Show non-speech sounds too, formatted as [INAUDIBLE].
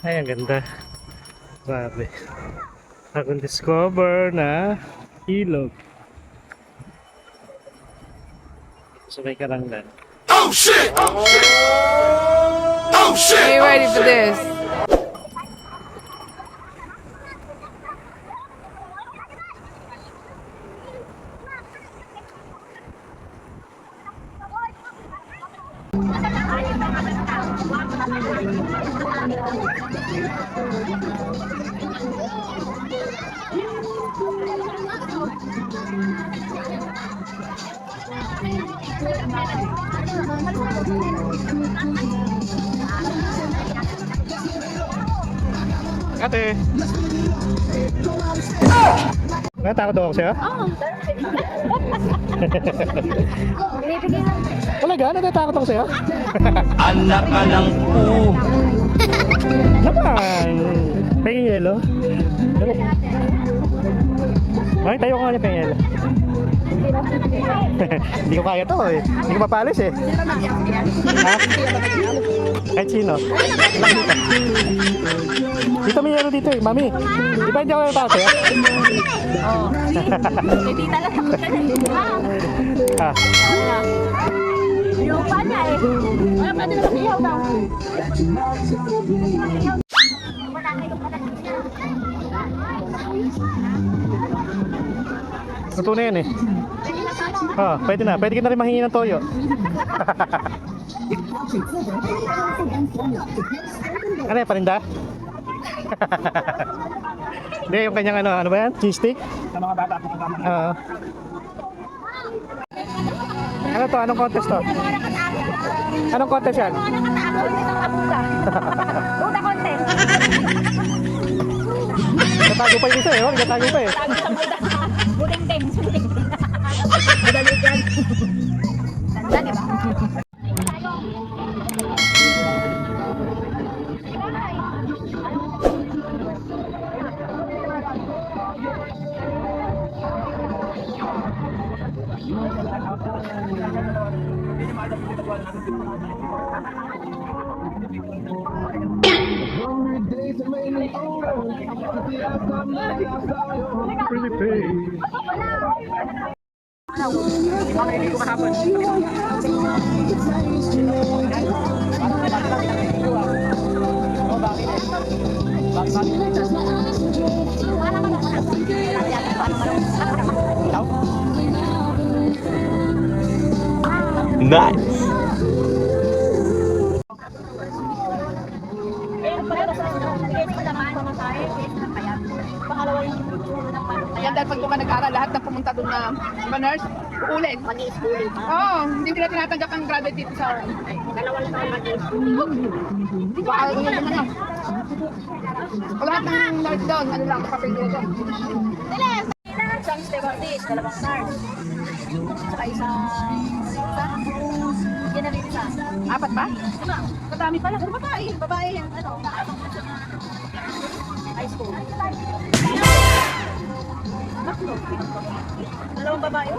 Ay, ang ganda. Grabe. Akong discover na ilog. Sa may karanglan. Oh shit! Oh shit! Oh shit! Are you ready for this? Kate. Ah! Natakot ako sa'yo? Oo. Talaga? Natatakot ako sa'yo? [LAUGHS] Anak ka ng po. Naman! Pengin yelo? Ay, tayo ko nga niya pengin yelo. [LAUGHS] Hindi ko kaya to eh. Hindi ko mapalis eh. Ha? Kahit sino? Dito. May yelo dito eh, mami. Di ba hindi ako natatakot sa'yo? Hindi talaga ako Ha? Yung pa niya eh. Wala pa din ako ihaw daw. Luto na yan eh. Ah, pwede na. Pwede ka na rin mahingi ng toyo. [LAUGHS] ano yan, parinda? Hindi, yung kanyang ano, ano ba yan? Cheese stick? Sa mga bata po Oo. ano to? Anong contest to? Anong contest yan? [LAUGHS] Buta contest. Natago pa yung isa eh. Oh, natago pa eh. Buting ting. Buting ting. Madali dyan. Ganda, di ba? Pretty pay. Nice. Ayan, dahil pag doon ka nag-aral, lahat ng pumunta doon na, di ba nurse? Uulin. Mag-i-schooling. Oo, hindi nila tinatanggap ang graduate dito sa... Dalawang taon mag-i-schooling. Baka ano naman ah. Lahat ng nurse doon, ano lang, kapapil dito. Diles! Isang stewardess, dalawang nurse. Saka isang... Isa? Yan na rin isa. Apat ba? Diba? Madami pala. Pero babae. Babae yan. Ano? High school. Dalawang babae.